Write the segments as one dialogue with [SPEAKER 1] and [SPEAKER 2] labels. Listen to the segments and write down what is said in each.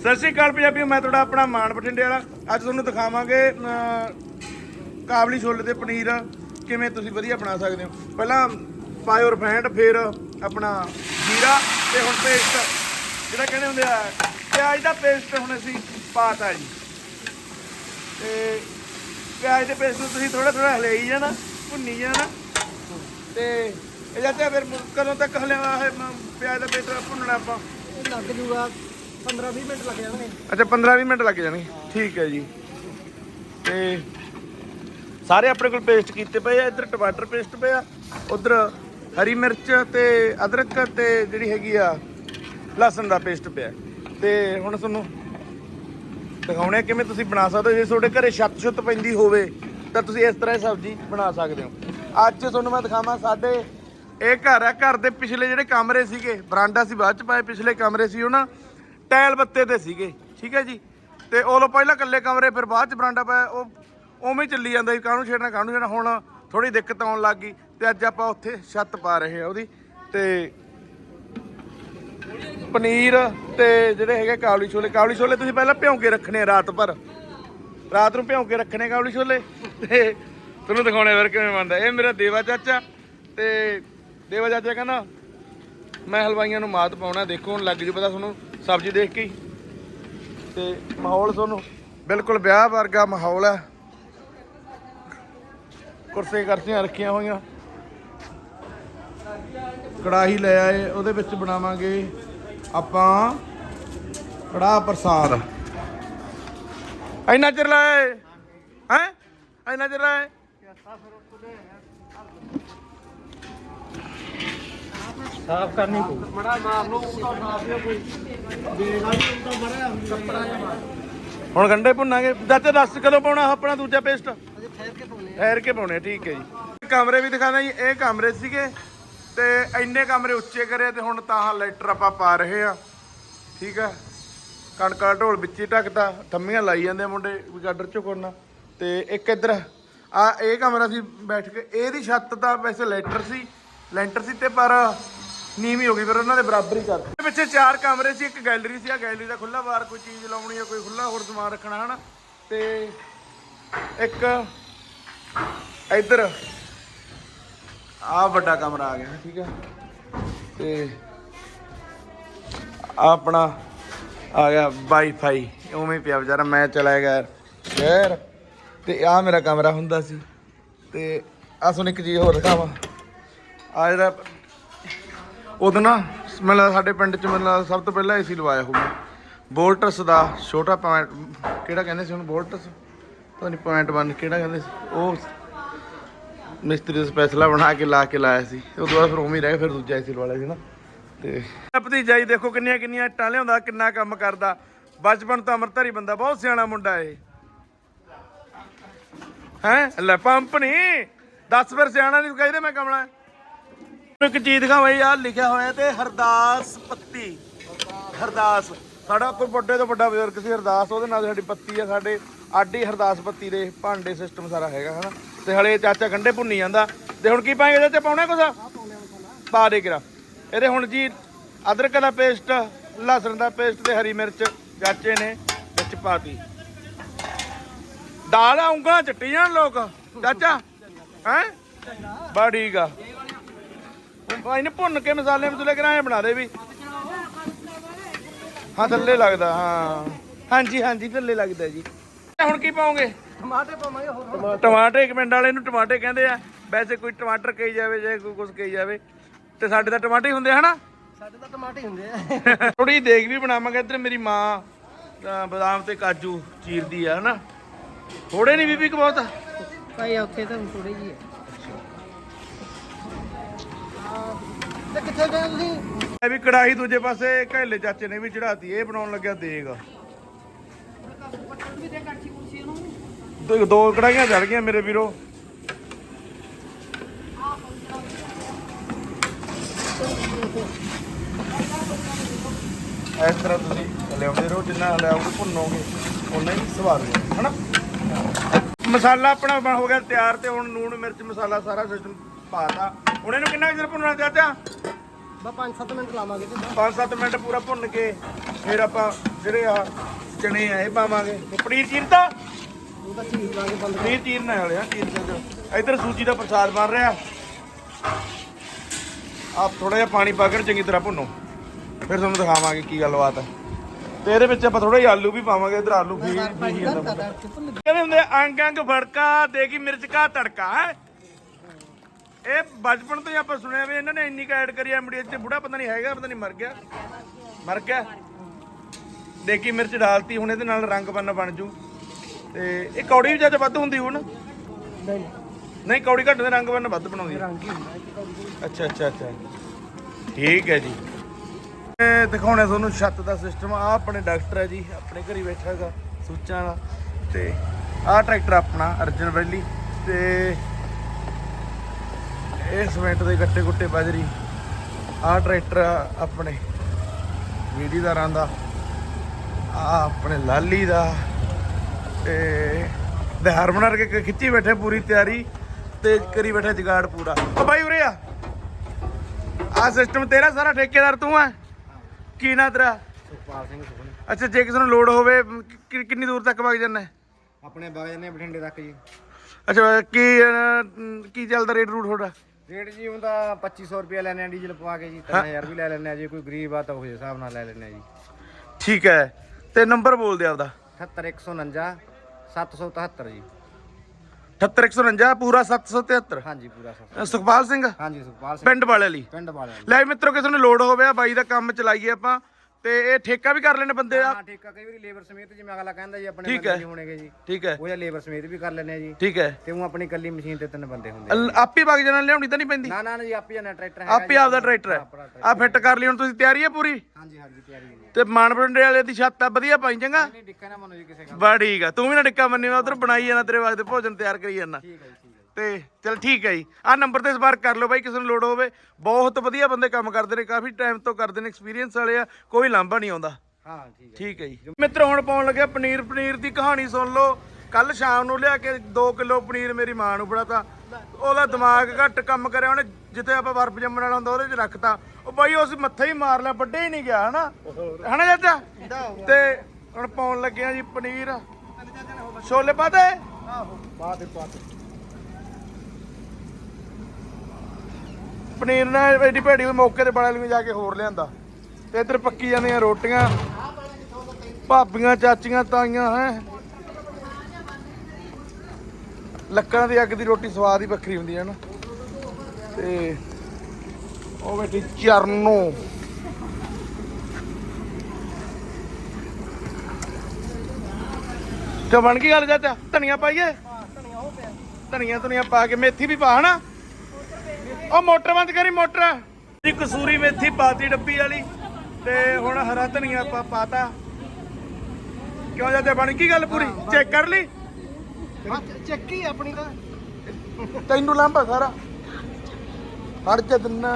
[SPEAKER 1] ਸਤਿ ਸ਼੍ਰੀ ਅਕਾਲ ਪੰਜਾਬੀ ਮੈਂ ਤੁਹਾਡਾ ਆਪਣਾ ਮਾਨ ਬਠਿੰਡੇ ਵਾਲਾ। ਅੱਜ ਤੁਹਾਨੂੰ ਦਿਖਾਵਾਂਗੇ ਕਾਬਲੀ ਛੋਲੇ ਤੇ ਪਨੀਰ। ਕਿਵੇਂ ਤੁਸੀਂ ਵਧੀਆ ਬਣਾ ਸਕਦੇ ਹੋ? ਪਹਿਲਾਂ ਪਾਇਓ ਰਫੈਂਡ ਫਿਰ ਆਪਣਾ ਜੀਰਾ ਤੇ ਹੁਣ ਪੇਸਟ। ਜਿਹੜਾ ਕਹਿੰਦੇ ਹੁੰਦੇ ਆ, ਪਿਆਜ਼ ਦਾ ਪੇਸਟ ਹੁਣ ਅਸੀਂ ਪਾਤਾ ਜੀ। ਤੇ ਪਿਆਜ਼ ਦੇ ਪੇਸਟ ਨੂੰ ਤੁਸੀਂ ਥੋੜਾ ਥੋੜਾ ਹਲਾਈ ਜਾਣਾ, ਭੁੰਨੀ ਜਾਣਾ। ਤੇ ਇਹ ਜਾਂਦੇ ਫਿਰ ਕਦੋਂ ਤੱਕ ਹਲਿਆ ਪਿਆਜ਼ ਦਾ ਪੇਸਟ ਭੁੰਨਣਾ ਆਪਾਂ?
[SPEAKER 2] ਇਹ ਲੱਗ ਜੂਗਾ 15 20 ਮਿੰਟ ਲੱਗ ਜਾਣਗੇ।
[SPEAKER 1] ਅੱਛਾ 15-20 ਮਿੰਟ ਲੱਗ ਜਾਣਗੇ। ਠੀਕ ਹੈ ਜੀ। ਤੇ ਸਾਰੇ ਆਪਣੇ ਕੋਲ ਪੇਸਟ ਕੀਤੇ ਪਏ ਆ, ਇੱਧਰ ਟਮਾਟਰ ਪੇਸਟ ਪਿਆ, ਉਧਰ ਹਰੀ ਮਿਰਚ ਤੇ ਅਦਰਕ ਤੇ ਜਿਹੜੀ ਹੈਗੀ ਆ, ਲਸਣ ਦਾ ਪੇਸਟ ਪਿਆ। ਤੇ ਹੁਣ ਤੁਹਾਨੂੰ ਦਿਖਾਉਣੇ ਆ ਕਿਵੇਂ ਤੁਸੀਂ ਬਣਾ ਸਕਦੇ ਹੋ। ਜੇ ਤੁਹਾਡੇ ਘਰੇ ਛੱਤ ਛੁੱਤ ਪੈਂਦੀ ਹੋਵੇ, ਤਾਂ ਤੁਸੀਂ ਇਸ ਤਰ੍ਹਾਂ ਦੀ ਸਬਜ਼ੀ ਬਣਾ ਸਕਦੇ ਹੋ। ਅੱਜ ਤੁਹਾਨੂੰ ਮੈਂ ਦਿਖਾਵਾਂ ਸਾਡੇ, ਇਹ ਘਰ ਹੈ ਘਰ ਦੇ ਪਿਛਲੇ ਜਿਹੜੇ ਕਮਰੇ ਸੀਗੇ, ਬਰਾਂਡਾ ਸੀ, ਬਾਅਦ ਚ ਪਾਏ ਪਿਛਲੇ ਕਮਰੇ ਸੀ ਉਹ ਨਾ ਟਾਇਲ ਬੱਤੇ ਤੇ ਸੀਗੇ, ਠੀਕ ਹੈ ਜੀ? ਤੇ ਉਹ ਲੋ ਪਹਿਲਾਂ ਇਕੱਲੇ ਕਮਰੇ, ਫਿਰ ਬਾਅਦ ਚ ਬਰਾਂਡਾ ਪਾਇਆ ਉਹ ਉਵੇਂ ਚੱਲੀ ਜਾਂਦਾ ਸੀ, ਕਾਹਨੂੰ ਛੇੜਨਾ ਕਾਹਨੂੰ ਛੇੜਨਾ, ਹੁਣ ਥੋੜੀ ਦਿੱਕਤ ਆਉਣ ਲੱਗ ਗਈ ਤੇ ਅੱਜ ਆਪਾਂ ਉੱਥੇ ਛੱਤ ਪਾ ਰਹੇ ਆ ਉਹਦੀ ਤੇ ਪਨੀਰ ਤੇ ਜਿਹੜੇ ਹੈਗੇ ਕਾਬਲੀ ਛੋਲੇ ਕਾਬਲੀ ਛੋਲੇ ਤੁਸੀਂ ਪਹਿਲਾਂ ਭਿਉਂ ਕੇ ਰੱਖਣੇ ਆ ਰਾਤ ਭਰ। ਰਾਤ ਨੂੰ ਭਿਉਂ ਕੇ ਰੱਖਣੇ ਕਾਬਲੀ ਛੋਲੇ। ਤੇ ਤੁਹਾਨੂੰ ਦਿਖਾਉਣੇ ਫਿਰ ਕਿਵੇਂ ਬਣਦਾ। ਇਹ ਮੇਰਾ ਦੇਵਾ ਚਾਚਾ ਤੇ ਦੇਵਾ ਚਾਚਾ ਕਹਿੰਦਾ, ਮੈਂ ਹਲਵਾਈਆਂ ਨੂੰ ਮਾਤ ਪਾਉਣਾ, ਦੇਖੋ ਹੁਣ ਲੱਗ ਜੂ ਪਤਾ ਤੁਹਾਨੂੰ ਸਬਜ਼ੀ ਦੇਖ ਕੇ ਹੀ। ਤੇ ਮਾਹੌਲ ਤੁਹਾਨੂੰ ਬਿਲਕੁਲ ਵਿਆਹ ਵਰਗਾ ਮਾਹੌਲ ਹੈ। ਕੁਰਸੀ ਕਰਸੀਆਂ ਰੱਖੀਆਂ ਹੋਈਆਂ। ਕੜਾਹੀ ਲੈ ਆਏ, ਉਹਦੇ ਵਿੱਚ ਬਣਾਵਾਂਗੇ ਆਪਾਂ ਕੜਾਹ ਪ੍ਰਸਾਦ। ਇੰਨਾ ਚਿਰ ਲਾਏ ਹੈ? ਇੰਨਾ ਚਿਰ ਲਾਏ
[SPEAKER 2] ਸਾਫ਼ ਕਰਨੀ ਪਊ। ਬੜਾ ਮਾਰ ਲਓ ਉਹ ਤਾਂ ਸਾਫ਼ ਹੀ ਆ ਕੋਈ ਜੀ ਉਹ ਤਾਂ ਬੜਾ ਕੱਪੜਾ ਜਿਹਾ ਮਾਰ
[SPEAKER 1] ਹੁਣ ਗੰਡੇ ਭੁੰਨਾਂਗੇ। ਚਾਚਾ ਦੱਸ ਕਦੋਂ ਪਾਉਣਾ ਆਪਣਾ ਦੂਜਾ ਪੇਸਟ?
[SPEAKER 2] ਅਜੇ ਠਹਿਰ ਕੇ ਪਾਉਣੇ
[SPEAKER 1] ਠਹਿਰ ਕੇ ਪਾਉਣੇ ਆ, ਠੀਕ ਹੈ ਜੀ। ਕਮਰੇ ਵੀ ਦਿਖਾਣਾ ਜੀ। ਇਹ ਕਮਰੇ ਸੀਗੇ ਤੇ ਇੰਨੇ ਕਮਰੇ ਉੱਚੇ ਕਰੇ ਤੇ ਹੁਣ ਤਾਂ ਲੈਟਰ ਆਪਾਂ ਪਾ ਰਹੇ ਆ। ਠੀਕ ਹੈ ਕਣਕਾਂ ਦਾ ਢੋਲ ਵਿੱਚ ਹੀ ਢੱਕਦਾ। ਥੰਮੀਆਂ ਲਾਈ ਜਾਂਦੇ ਆ ਮੁੰਡੇ ਵੀ ਗਾਡਰ ਚੋਂ ਕਰਨਾ ਤੇ ਇੱਕ ਇੱਧਰ ਆ ਇਹ ਕਮਰਾ ਸੀ ਬੈਠ ਕੇ। ਇਹਦੀ ਛੱਤ ਤਾਂ ਵੈਸੇ ਲੈਟਰ ਸੀ। ਲੈਂਟਰ ਸੀ ਤੇ ਪਰ ਨੀਵੀਂ ਹੋ ਗਈ ਫਿਰ ਉਹਨਾਂ ਦੇ ਬਰਾਬਰ ਹੀ ਕਰਤੀ ਪਿੱਛੇ ਚਾਰ ਕਮਰੇ ਸੀ, ਇੱਕ ਗੈਲਰੀ ਸੀ ਆ ਗੈਲਰੀ ਦਾ ਖੁੱਲਾ ਬਾਰ ਕੋਈ ਚੀਜ਼ ਲਾਉਣੀ ਆ, ਕੋਈ ਖੁੱਲਾ ਹੋਰ ਸਮਾਨ ਰੱਖਣਾ, ਹਨਾ? ਤੇ ਇੱਕ ਇੱਧਰ ਆ ਵੱਡਾ ਕਮਰਾ ਆ ਗਿਆ, ਠੀਕ ਆ? ਤੇ ਆਹ ਆਪਣਾ ਆ ਗਿਆ ਵਾਈਫਾਈ, ਉਵੇਂ ਪਿਆ ਵਿਚਾਰਾ, ਮੈਂ ਚਲਾ ਗਿਆ ਯਾਰ। ਤੇ ਆ ਮੇਰਾ ਕਮਰਾ ਹੁੰਦਾ ਸੀ, ਤੇ ਆ ਸੁਣ ਇੱਕ ਚੀਜ਼ ਹੋਰ ਦਿਖਾਵਾਂ। ਆ ਜਿਹੜਾ ਉਦੋਂ ਨਾ ਮਤਲਬ ਸਾਡੇ ਪਿੰਡ ਚ ਮਤਲਬ ਸਭ ਤੋਂ ਪਹਿਲਾਂ ਏਸੀ ਲਵਾਇਆ ਹੋਊਗਾ। ਵੋਲਟਸ ਦਾ ਛੋਟਾ ਪੁਆਇੰਟ ਕਿਹੜਾ ਕਹਿੰਦੇ ਸੀ ਉਹਨੂੰ ਵੋਲਟਸ ਪਤਾ ਨਹੀਂ ਪੁਆਇੰਟ 1 ਕਿਹੜਾ ਕਹਿੰਦੇ ਸੀ? ਉਹ ਮਿਸਤਰੀ ਦਾ ਸਪੈਸ਼ਲਾ ਬਣਾ ਕੇ ਲਾ ਕੇ ਲਾਇਆ ਸੀ। ਉਹ ਤੋਂ ਫਿਰ ਉਵੇਂ ਹੀ ਰਹਿ ਗਿਆ ਫਿਰ ਦੂਜਾ ਏਸੀ ਲਵਾ ਲਿਆ ਸੀ ਨਾ। ਤੇ ਭਤੀਜਾ ਜੀ, ਦੇਖੋ ਕਿੰਨੀਆਂ ਕਿੰਨੀਆਂ ਇੱਟਾਂ ਲਿਆਉਂਦਾ, ਕਿੰਨਾ ਕੰਮ ਕਰਦਾ। ਬਚਪਨ ਤੋਂ ਅਮਰਤਾਰੀ ਬੰਦਾ, ਬਹੁਤ ਸਿਆਣਾ ਮੁੰਡਾ ਇਹ। ਹੈ? ਲੈ ਪੰਪ ਨਹੀਂ ਦੱਸ ਫਿਰ ਸਿਆਣਾ ਨਹੀਂ ਕਹਿੰਦੇ ਮੈਂ ਕਮਲਾ। ਇੱਕ ਚੀਜ਼ ਦਿਖਾਵਾਂ ਜੀ ਲਿਖਿਆ ਹੋਇਆ ਤੇ ਹਰਦਾਸ ਪੱਤੀ। ਹਰਦਾਸ, ਸਾਡਾ ਕੋਈ ਵੱਡੇ ਤੋਂ ਵੱਡਾ ਬਜ਼ੁਰਗ ਸੀ, ਹਰਦਾਸ, ਉਹਦੇ ਨਾਲ ਸਾਡੀ ਪੱਤੀ ਆ, ਸਾਡੇ ਆਡੀ ਹਰਦਾਸ ਪੱਤੀ ਦੇ ਭਾਂਡੇ ਸਿਸਟਮ ਸਾਰਾ ਹੈਗਾ, ਹਨਾ? ਤੇ ਹਲੇ ਚਾਚਾ ਗੰਡੇ ਭੁੰਨੀ ਜਾਂਦਾ। ਤੇ ਹੁਣ ਕੀ ਪਾਏਗਾ ਇਹਦੇ ਤੇ, ਪਾਉਣਾ ਕੁਛ? ਪਾ ਦੇ ਕਿਰਾ। ਇਹਦੇ ਹੁਣ ਜੀ ਅਦਰਕ ਦਾ ਪੇਸਟ ਲਸਣ ਦਾ ਪੇਸਟ ਤੇ ਹਰੀ ਮਿਰਚ ਚਾਚੇ ਨੇ ਵਿੱਚ ਪਾਤੀ। ਦਾਲ, ਉਂਗਲਾਂ ਚੱਟੀ ਜਾਣ ਲੋਕ। ਚਾਚਾ, ਹੈ? ਬਾ ਇਹਨੇ ਭੁੰਨ ਕੇ ਮਸਾਲੇ ਮਸੂਲੇ ਕਰਾਏ ਬਣਾ ਦੇ ਵੀ। ਹਾਂ ਥੱਲੇ ਲੱਗਦਾ ਹਾਂ। ਹਾਂਜੀ ਹਾਂਜੀ ਥੱਲੇ ਲੱਗਦਾ ਜੀ। ਹੁਣ ਕੀ ਪਾਉਂਗੇ
[SPEAKER 2] ਟਮਾਟਰ ਪਾਵਾਂਗੇ ਹੋਰ
[SPEAKER 1] ਟਮਾਟਰ ਇੱਕ ਮਿੰਟ ਵਾਲੇ ਨੂੰ ਟਮਾਟਰ ਕਹਿੰਦੇ ਆ ਵੈਸੇ ਕੋਈ ਟਮਾਟਰ ਕਹੀ ਜਾਵੇ ਜਾਂ ਕੋਈ ਕੁਝ ਕਹੀ ਜਾਵੇ ਤੇ ਸਾਡੇ ਤਾਂ ਟਮਾਟਰ ਹੀ ਹੁੰਦੇ ਆ, ਹਨਾ?
[SPEAKER 2] ਸਾਡੇ ਤਾਂ ਟਮਾਟਰ ਹੀ ਹੁੰਦੇ ਆ।
[SPEAKER 1] ਥੋੜੀ ਦੇਗ ਵੀ ਬਣਾਵਾਂਗੇ ਇੱਧਰ ਮੇਰੀ ਮਾਂ ਬਦਾਮ ਤੇ ਕਾਜੂ ਚੀਰਦੀ ਆ ਹਨਾ? ਥੋੜੇ ਨਹੀਂ ਬੀਬੀ ਕਿ ਬਹੁਤ? ਆ
[SPEAKER 2] ਭਾਈ ਉੱਥੇ ਤਾਂ ਥੋੜੀ ਜੀ ਹੈ ਤੇ ਕਿੱਥੇ ਗਏ ਤੁਸੀਂ?
[SPEAKER 1] ਇਹ ਵੀ ਕੜਾਹੀ ਦੂਜੇ ਪਾਸੇ ਘੈਲੇ ਚਾਚੇ ਨੇ ਵੀ ਚੜਾਤੀ ਇਹ ਬਣਾਉਣ ਲੱਗਿਆ ਦੇਗ। ਦੋ ਦੋ ਕੜਾਈਆਂ ਜਲ ਗਈਆਂ ਮੇਰੇ ਵੀਰੋ। ਇਸ ਤਰ੍ਹਾਂ ਤੁਸੀਂ ਲਿਆਉਂਦੇ ਰਹੋ ਜਿੰਨਾ ਲਿਆਓਗੇ ਭੁੰਨੋਗੇ ਉਨਾ ਹੀ ਸਵਾਦ ਹੋਊਗਾ ਹਨਾ? ਮਸਾਲਾ ਆਪਣਾ ਬਣ ਹੋ ਗਿਆ ਤਿਆਰ ਤੇ ਹੁਣ ਨੂਣ ਮਿਰਚ ਮਸਾਲਾ ਸਾਰਾ ਸਿਸਟਮ ਪਾਤਾ ਹੁਣ ਇਹਨੂੰ ਕਿੰਨਾ ਕੁ ਚਿਰ ਭੁੰਨਣਾ ਚਾਚਾ?
[SPEAKER 2] ਬਾ 5-7 ਮਿੰਟ ਲਾਵਾਂਗੇ ਤੇ
[SPEAKER 1] 5-7 ਮਿੰਟ ਪੂਰਾ ਭੁੰਨ ਕੇ ਫਿਰ ਆਪਾਂ ਜਿਹੜੇ ਆ ਚਣੇ ਆ ਇਹ ਪਾਵਾਂਗੇ। ਪਨੀਰ ਚੀਰਤਾ?
[SPEAKER 2] ਉਹ ਤਾਂ ਚੀਜ਼ ਲਾ ਕੇ ਬੰਦ
[SPEAKER 1] ਪਨੀਰ ਚੀਰਨੇ ਵਾਲੇ ਆ ਚੀਰ ਸਕਦੇ ਇੱਧਰ ਸੂਜੀ ਦਾ ਪ੍ਰਸਾਦ ਬਣ ਰਿਹਾ। ਆਪ ਥੋੜਾ ਜਿਹਾ ਪਾਣੀ ਪਾ ਕੇ ਚੰਗੀ ਤਰ੍ਹਾਂ ਭੁੰਨੋ। ਫਿਰ ਤੁਹਾਨੂੰ ਦਿਖਾਵਾਂਗੇ ਕੀ ਗੱਲਬਾਤ ਹੈ ਤੇ ਇਹਦੇ ਵਿੱਚ ਆਪਾਂ ਥੋੜਾ ਜਿਹਾ ਆਲੂ ਵੀ ਪਾਵਾਂਗੇ ਇੱਧਰ ਆਲੂ ਜਾਂਦਾ। ਕਹਿੰਦੇ ਹੁੰਦੇ ਅੰਗ ਅੰਗ ਫੜਕਾ ਦੇਗੀ ਮਿਰਚ ਕਾ ਤੜਕਾ ਹੈ? ਇਹ ਬਚਪਨ ਤੋਂ ਹੀ ਆਪਾਂ ਸੁਣਿਆ ਵੀ ਇਹਨਾਂ ਨੇ ਇੰਨੀ ਕ ਐਡ ਕਰੀ ਐਮਡੀ ਚ ਬੁੜਾ ਪਤਾ ਨਹੀਂ ਹੈਗਾ ਪਤਾ ਨਹੀਂ ਮਰ ਗਿਆ। ਮਰ ਗਿਆ। ਦੇਗੀ ਮਿਰਚ ਡਾਲਤੀ ਹੁਣ ਇਹਦੇ ਨਾਲ ਰੰਗ ਬੰਨ ਬਣ ਜੂ। ਤੇ ਇਹ ਕੌੜੀ ਵੀ ਜਦ ਵੱਧ ਹੁੰਦੀ ਹੁਣ
[SPEAKER 2] ਨਹੀਂ।
[SPEAKER 1] ਨਹੀਂ ਕੌੜੀ ਘੱਟ ਦੇ ਰੰਗ ਬੰਨ ਵੱਧ ਬਣਾਉਂਦੀ ਅੱਛਾ ਅੱਛਾ ਅੱਛਾ। ਠੀਕ ਹੈ ਜੀ। ਇਹ ਦਿਖਾਉਣਾ ਤੁਹਾਨੂੰ ਛੱਤ ਦਾ ਸਿਸਟਮ ਆ ਆਪਣੇ ਡਾਕਟਰ ਹੈ ਜੀ ਆਪਣੇ ਘਰੀ ਬੈਠਾ ਹੈਗਾ ਸੂਚਾਂ ਵਾਲਾ। ਤੇ ਆਹ ਟਰੈਕਟਰ ਆਪਣਾ ਅਰਜਨ ਵੈਲੀ। ਤੇ ਇਹ ਸਿਮੈਂਟ ਦੇ ਗੱਟੇ ਗੁੱਟੇ ਬਾਜਰੀ ਆਹ ਟਰੈਕਟਰ ਆਪਣੇ ਵੀਡੀਦਾਰਾਂ ਦਾ ਆ ਆਪਣੇ ਲਾਲੀ ਦਾ ਤੇ ਦੇ ਹਰਮਨਰ ਕੇ ਖਿੱਚੀ ਬੈਠੇ ਪੂਰੀ ਤਿਆਰੀ ਤੇ ਕਰੀ ਬੈਠਾ ਜਗਾੜ ਪੂਰਾ। ਓ ਬਾਈ ਉਰੇ ਆ। ਆ ਸਿਸਟਮ ਤੇਰਾ ਸਾਰਾ ਠੇਕੇਦਾਰ ਤੂੰ ਆ। ਕੀ ਨਾ ਤੇਰਾ?
[SPEAKER 2] ਸੁਖਪਾਲ ਸਿੰਘ ਸੁਖਨ।
[SPEAKER 1] ਅੱਛਾ ਜੇ ਕਿਸੇ ਨੂੰ ਲੋਡ ਹੋਵੇ ਕਿੰਨੀ ਦੂਰ ਤੱਕ ਵਗ ਜਾਂਦਾ?
[SPEAKER 2] ਆਪਣੇ ਬਾਗ ਜਨੇ ਬਠਿੰਡੇ ਤੱਕ ਜੀ।
[SPEAKER 1] ਅੱਛਾ ਕੀ ਕੀ ਚੱਲਦਾ ਰੇਟ ਰੂਟ ਤੁਹਾਡਾ?
[SPEAKER 2] ਰੇਟ ਜੀ ਹੁੰਦਾ 2500 ਰੁਪਏ ਲੈਣੇ ਆ ਡੀਜ਼ਲ ਪਵਾ ਕੇ ਜੀ 3000 ਵੀ ਲੈ ਲੈਣੇ ਆ ਜੇ ਕੋਈ ਗਰੀਬ ਆ ਤਾਂ ਉਹ ਹਿਸਾਬ ਨਾਲ ਲੈ ਲੈਣੇ ਆ ਜੀ।
[SPEAKER 1] ਠੀਕ ਹੈ ਤੇ ਨੰਬਰ ਬੋਲ ਦੇ ਆਪਦਾ?
[SPEAKER 2] 78149 773 ਜੀ।
[SPEAKER 1] 78149 ਪੂਰਾ 773
[SPEAKER 2] ਹਾਂਜੀ ਪੂਰਾ ਸਭ
[SPEAKER 1] ਅਹ, ਸੁਖਪਾਲ ਸਿੰਘ?
[SPEAKER 2] ਹਾਂਜੀ ਸੁਖਪਾਲ ਸਿੰਘ।
[SPEAKER 1] ਪਿੰਡ ਵਾਲੇ ਲਈ?
[SPEAKER 2] ਪਿੰਡ ਵਾਲਿਆਂ
[SPEAKER 1] ਲੈ ਮਿੱਤਰੋ ਕਿਸੇ ਨੂੰ ਲੋਡ ਹੋਵੇ ਆ ਬਾਈ ਦਾ ਕੰਮ ਚਲਾਈਏ ਆਪਾਂ। ਤੇ ਇਹ ਠੇਕਾ ਵੀ ਕਰ ਲੈਣੇ ਬੰਦੇ ਦਾ?
[SPEAKER 2] ਹਾਂ ਠੇਕਾ ਕਈ ਵਾਰੀ ਲੇਬਰ ਸਮੇਤ ਜਿਵੇਂ ਅਗਲਾ ਕਹਿੰਦਾ ਜੀ ਆਪਣੇ ਬੰਦੇ
[SPEAKER 1] ਹੈ।
[SPEAKER 2] ਨਹੀਂ ਹੋਣਗੇ ਜੀ।
[SPEAKER 1] ਠੀਕ ਹੈ।
[SPEAKER 2] ਉਹ ਜਾਂ ਲੇਬਰ ਸਮੇਤ ਵੀ ਕਰ ਲੈਣੇ ਆ ਜੀ।
[SPEAKER 1] ਠੀਕ ਹੈ।
[SPEAKER 2] ਤੇ ਉਹ ਆਪਣੀ ਕੱਲੀ ਮਸ਼ੀਨ ਤੇ ਤਿੰਨ ਬੰਦੇ ਹੁੰਦੇ ਆ।
[SPEAKER 1] ਆਪੇ ਵਗ ਜਾਣਾ ਲਿਆਉਣੀ ਤਾਂ ਨਹੀਂ ਪੈਂਦੀ?
[SPEAKER 2] ਨਾ ਨਾ ਜੀ ਆਪੇ ਜਾਣਾ ਟਰੈਕਟਰ ਹੈਗਾ
[SPEAKER 1] ਆਪੇ ਆਪਦਾ ਟਰੈਕਟਰ ਹੈ। ਆ ਫਿੱਟ ਕਰ ਲਈ ਹੁਣ ਤੁਸੀਂ ਤਿਆਰੀ ਹੈ ਪੂਰੀ?
[SPEAKER 2] ਹਾਂਜੀ ਹਾਂਜੀ ਤਿਆਰੀ ਹੈ
[SPEAKER 1] ਤੇ ਮਾਨਪੁਰੰਡੇ ਵਾਲੇ ਦੀ ਛੱਤ ਆ ਵਧੀਆ ਪਾਈ ਚੰਗਾ?
[SPEAKER 2] ਨਹੀਂ ਡਿੱਕਾ ਨਾ ਮੰਨੋ ਜੀ ਕਿਸੇ ਗੱਲ
[SPEAKER 1] ਬਾ ਠੀਕ ਆ ਤੂੰ ਵੀ ਨਾ ਟਿੱਕਾ ਮੰਨੀ ਮੈਂ ਉਧਰ ਬਣਾਈ ਜਾਣਾ ਤੇਰੇ ਵਾਸਤੇ ਭੋਜਨ ਤਿਆਰ ਕਰੀ ਜਾਣਾ
[SPEAKER 2] ਹੈ ਹੈ।
[SPEAKER 1] ਤੇ ਚਲ ਠੀਕ ਹੈ ਜੀ। ਆ ਨੰਬਰ ਤੇ ਸੰਪਰਕ ਕਰ ਲਓ ਬਾਈ ਕਿਸੇ ਨੂੰ ਲੋੜ ਹੋਵੇ। ਬਹੁਤ ਵਧੀਆ ਬੰਦੇ ਕੰਮ ਕਰਦੇ ਨੇ ਕਾਫੀ ਟਾਈਮ ਤੋਂ ਕਰਦੇ ਨੇ ਐਕਸਪੀਰੀਅੰਸ ਵਾਲੇ ਆ ਕੋਈ ਲਾਂਭਾ ਨਹੀਂ ਆਉਂਦਾ।
[SPEAKER 2] ਹਾਂ ਠੀਕ ਹੈ।
[SPEAKER 1] ਠੀਕ ਹੈ ਜੀ। ਮਿੱਤਰ ਹੁਣ ਪਾਉਣ ਲੱਗਿਆ ਪਨੀਰ ਪਨੀਰ ਦੀ ਕਹਾਣੀ ਸੁਣ ਲਓ। ਕੱਲ ਸ਼ਾਮ ਨੂੰ ਲਿਆ ਕੇ 2 ਕਿਲੋ ਪਨੀਰ ਮੇਰੀ ਮਾਂ ਨੂੰ ਫੜਾਤਾ। ਉਹਦਾ ਦਿਮਾਗ ਘੱਟ ਕੰਮ ਕਰਿਆ ਉਹਨੇ ਜਿੱਥੇ ਆਪਾਂ ਬਰਫ਼ ਜੰਮਣ ਵਾਲਾ ਹੁੰਦਾ ਉਹਦੇ 'ਚ ਰੱਖਤਾ। ਉਹ ਬਾਈ ਉਸ ਮੱਥੇ ਹੀ ਮਾਰ ਲਿਆ ਵੱਡੇ ਹੀ ਨਹੀਂ ਗਿਆ ਹਨਾ? ਹਨਾ ਚਾਚਾ? ਤੇ ਹੁਣ ਪਾਉਣ ਲੱਗੇ ਆ ਜੀ ਪਨੀਰ। ਛੋਲੇ ਪਾਤੇ?
[SPEAKER 2] ਆਹੋ। ਬਾਤ ਹੈ
[SPEAKER 1] ਪਨੀਰ ਨਾ ਐਡੀ ਭੇੜੀ ਹੋਈ, ਮੌਕੇ ਤੇ ਬੜਾ ਲਈ ਜਾ ਕੇ ਹੋਰ ਲਿਆਂਦਾ। ਤੇ ਇੱਧਰ ਪੱਕੀ ਜਾਂਦੀਆਂ ਰੋਟੀਆਂ। ਭਾਬੀਆਂ, ਚਾਚੀਆਂ, ਤਾਈਆਂ, ਹੈ। ਲੱਕੜਾਂ ਦੀ ਅੱਗ ਦੀ ਰੋਟੀ ਸਵਾਦ ਹੀ ਵੱਖਰੀ ਹੁੰਦੀ ਹੈ ਨਾ। ਤੇ ਉਹ ਬੈਠੀ ਚਰਨੋ। ਤੇ ਬਣ ਗਈ ਗੱਲ ਚਾਚਾ ਧਨੀਆ ਪਾਈਏ? ਧਨੀਆ ਧਨੀਆ ਪਾ ਕੇ ਮੇਥੀ ਵੀ ਪਾ, ਹਨਾ? ਉਹ ਮੋਟਰ ਬੰਦ ਕਰੀ ਮੋਟਰ। ਜੀ ਕਸੂਰੀ ਮੇਥੀ ਪਾਤੀ ਡੱਬੀ ਵਾਲੀ ਤੇ ਹੁਣ ਹਰਾ ਧਨੀਆ ਆਪਾਂ ਪਾਤਾ। ਕਿਉਂ ਜਾਂਦੇ ਬਣ ਗਈ ਗੱਲ ਪੂਰੀ? ਚੈੱਕ ਕਰ ਲਈ?
[SPEAKER 2] ਚੱਕੀ ਆਪਣੀ ਤਾਂ।
[SPEAKER 1] ਤੈਨੂੰ ਲਾਂਭਾ ਸਾਰਾ। ਹੜ ਜਾ ਦਿਨਾ।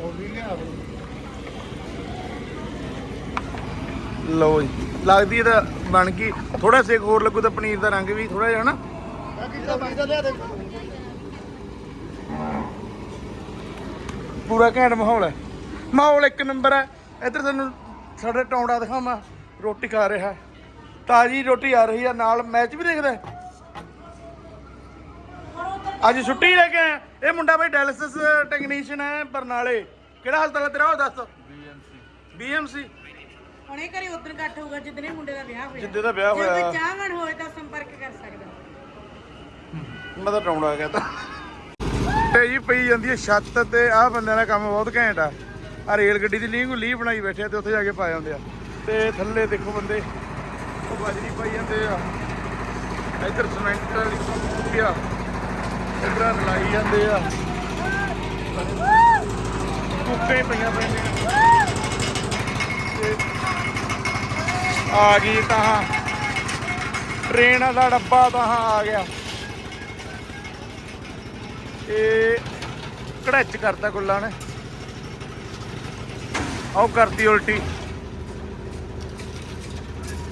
[SPEAKER 2] ਉਹ ਵੀ ਲਿਆ
[SPEAKER 1] ਲਓ ਜੀ ਲੱਗਦੀ ਇਹ ਤਾਂ ਬਣ ਗਈ। ਥੋੜਾ ਸੇਕ ਹੋਰ ਲੱਗੂ ਤਾਂ ਪਨੀਰ ਦਾ ਰੰਗ ਵੀ ਥੋੜਾ ਜਿਹਾ ਹਨਾ
[SPEAKER 2] ਬਾਕੀ ਤਾਂ ਤਾਂ ਲਿਆ ਦੇ।
[SPEAKER 1] ਪੂਰਾ ਘੈਂਟ ਮਾਹੌਲ ਹੈ। ਮਾਹੌਲ ਇੱਕ ਨੰਬਰ ਹੈ। ਇੱਧਰ ਤੁਹਾਨੂੰ ਸਾਡਾ ਟੌਂਡਾ ਦਿਖਾਵਾਂ। ਰੋਟੀ ਖਾ ਰਿਹਾ ਤਾਜੀ ਰੋਟੀ ਆ ਰਹੀ ਹੈ। ਨਾਲ ਮੈਚ ਵੀ ਦੇਖਦਾ। ਅੱਜ ਛੁੱਟੀ ਲੈ ਕੇ ਆਇਆ। ਇਹ ਮੁੰਡਾ ਬਈ ਡਾਇਲਿਸਿਸ ਟੈਕਨੀਸ਼ੀਅਨ ਹੈ ਬਰਨਾਲੇ। ਕਿਹੜਾ ਹਸਪਤਾਲ ਹੈ ਤੇਰਾ ਉਹ ਦੱਸ। ਬੀਐਮਸੀ ਬੀਐਮਸੀ
[SPEAKER 3] ਹੁਣੇ ਘਰੇ ਉਦੋਂ ਇਕੱਠ ਹੋਊਗਾ ਜਿੱਦਣੇ ਮੁੰਡੇ ਦਾ ਵਿਆਹ ਹੋਇਆ।
[SPEAKER 1] ਜਿੱਦੇ ਦਾ ਵਿਆਹ
[SPEAKER 3] ਜੇ
[SPEAKER 1] ਹੋਇਆ।
[SPEAKER 3] ਕੋਈ ਚਾਹਵਣ ਹੋਏ ਤਾਂ ਸੰਪਰਕ ਕਰ ਸਕਦਾ।
[SPEAKER 1] ਮੈਂ ਤਾਂ ਟੌਂਡਾ ਗਿਆ ਤਾਂ ਜੀ ਪਈ ਜਾਂਦੀ ਹੈ ਛੱਤ ਤੇ, ਆਹ ਬੰਦਿਆਂ ਦਾ ਕੰਮ ਬਹੁਤ ਘੈਂਟ ਆ। ਆ ਰੇਲ ਗੱਡੀ ਦੀ ਲੀਂਹ ਲੀਹ ਬਣਾਈ ਬੈਠੇ ਤੇ ਉੱਥੇ ਜਾ ਕੇ ਪਾ ਜਾਂਦੇ ਆ। ਤੇ ਥੱਲੇ ਦੇਖੋ ਬੰਦੇ, ਉਹ ਬਾਜਰੀ ਪਾਈ ਜਾਂਦੇ ਆ। ਇੱਧਰ ਸਿਮੈਂਟ ਵਾਲੀ ਪਿਆ ਇੱਧਰ ਲਾਈ ਜਾਂਦੇ ਆ। ਕੁੱਪੇ ਪਈਆਂ ਪਈਆਂ ਤੇ ਆ ਗਈ ਤਾਂ, ਟ੍ਰੇਨ ਦਾ ਡੱਬਾ ਤਾਂ ਆ ਗਿਆ। ਇਹ ਕੜੱਚ ਕਰਤਾ ਕੁੱਲਾ ਨੇ। ਆਓ ਕਰਤੀ ਉਲਟੀ।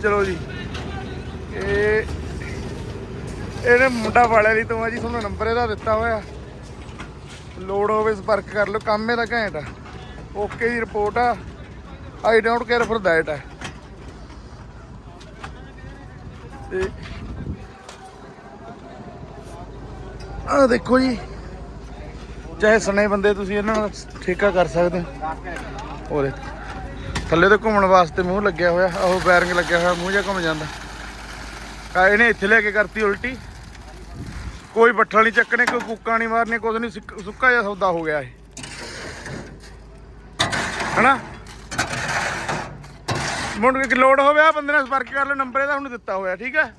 [SPEAKER 1] ਚਲੋ ਜੀ। ਇਹ ਇਹਨੇ ਮੁੰਡਾ ਵਾਲਿਆ ਦੀ ਤੋਂ ਆ ਜੀ, ਤੁਹਾਨੂੰ ਨੰਬਰ ਇਹਦਾ ਦਿੱਤਾ ਹੋਇਆ। ਲੋੜ ਹੋਵੇ ਸੰਪਰਕ ਕਰ ਲਓ, ਕੰਮ ਇਹਦਾ ਘੈਂਟ ਆ। ਓਕੇ ਦੀ ਰਿਪੋਰਟ ਆ। I don't care for that ਹੈ ਤੇ ਆ ਦੇਖੋ ਜੀ ਚਾਹੇ ਸਣੇ ਬੰਦੇ ਤੁਸੀਂ ਇਹਨਾਂ ਨਾਲ ਠੇਕਾ ਕਰ ਸਕਦੇ ਹੋ। ਉਹਦੇ ਥੱਲੇ ਤੇ ਘੁੰਮਣ ਵਾਸਤੇ ਮੂੰਹ ਲੱਗਿਆ ਹੋਇਆ ਉਹ ਬੈਰਿੰਗ ਲੱਗਿਆ ਹੋਇਆ, ਮੂੰਹ ਜਿਹਾ ਘੁੰਮ ਜਾਂਦਾ। ਆ ਇਹਨੇ ਇੱਥੇ ਲੈ ਕੇ ਕਰਤੀ ਉਲਟੀ। ਕੋਈ ਬੱਠਲ ਨਹੀਂ ਚੱਕਣੇ, ਕੋਈ ਕੁੱਕਾ ਨਹੀਂ ਮਾਰਨੇ ਕੁਝ ਨਹੀਂ, ਸੁੱਕਾ ਜਿਹਾ ਸੌਦਾ ਹੋ ਗਿਆ ਇਹ। ਹਨਾ? ਮੁੰਡੇ ਕੇ ਲੋਡ ਹੋਵੇ ਆ ਬੰਦੇ ਨਾਲ ਸੰਪਰਕ ਕਰ ਲਓ ਨੰਬਰ ਇਹਦਾ ਹੁਣ ਦਿੱਤਾ ਹੋਇਆ, ਠੀਕ ਹੈ?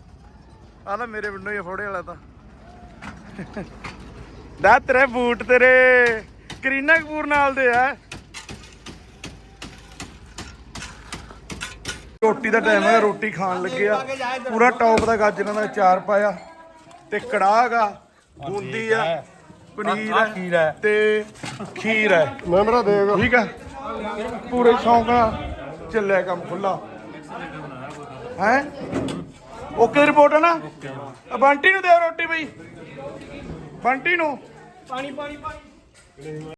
[SPEAKER 1] ਆ ਤਾਂ ਮੇਰੇ ਵਿੰਡੋ ਹੀ ਫੋੜੇ ਵਾਲਾ ਤਾਂ। ਦਾ ਤੇਰੇ ਬੂਟ ਤੇਰੇ। ਕਰੀਨਾ ਕਪੂਰ ਨਾਲ ਦੇ ਆ। ਰੋਟੀ ਦਾ ਟਾਈਮ ਹੈ ਰੋਟੀ ਖਾਣ ਲੱਗੇ ਆ। ਪੂਰਾ ਟੌਪ ਦਾ ਗਾਜਰਾਂ ਦਾ ਅਚਾਰ ਪਾਇਆ ਤੇ ਕੜਾਹ ਗਾ ਬੂੰਦੀ ਆ ਪਨੀਰ
[SPEAKER 2] ਹੈ।
[SPEAKER 1] ਤੇ ਖੀਰ ਹੈ
[SPEAKER 2] ਮੈਂ ਮੇਰਾ ਦੇਖ
[SPEAKER 1] ਠੀਕ ਆ? ਪੂਰੇ ਸ਼ੌਂਕ ਨਾਲ ਚੱਲਿਆ ਕੰਮ ਖੁੱਲਾ ਹੈ? ਓਕੇ ਰਿਪੋਰਟ ਹੈ ਨਾ? ਆ ਬੰਟੀ ਨੂੰ ਦਿਓ ਰੋਟੀ ਬਈ। ਬੰਟੀ ਨੂੰ।
[SPEAKER 2] ਪਾਣੀ ਪਾਣੀ ਪਾਣੀ।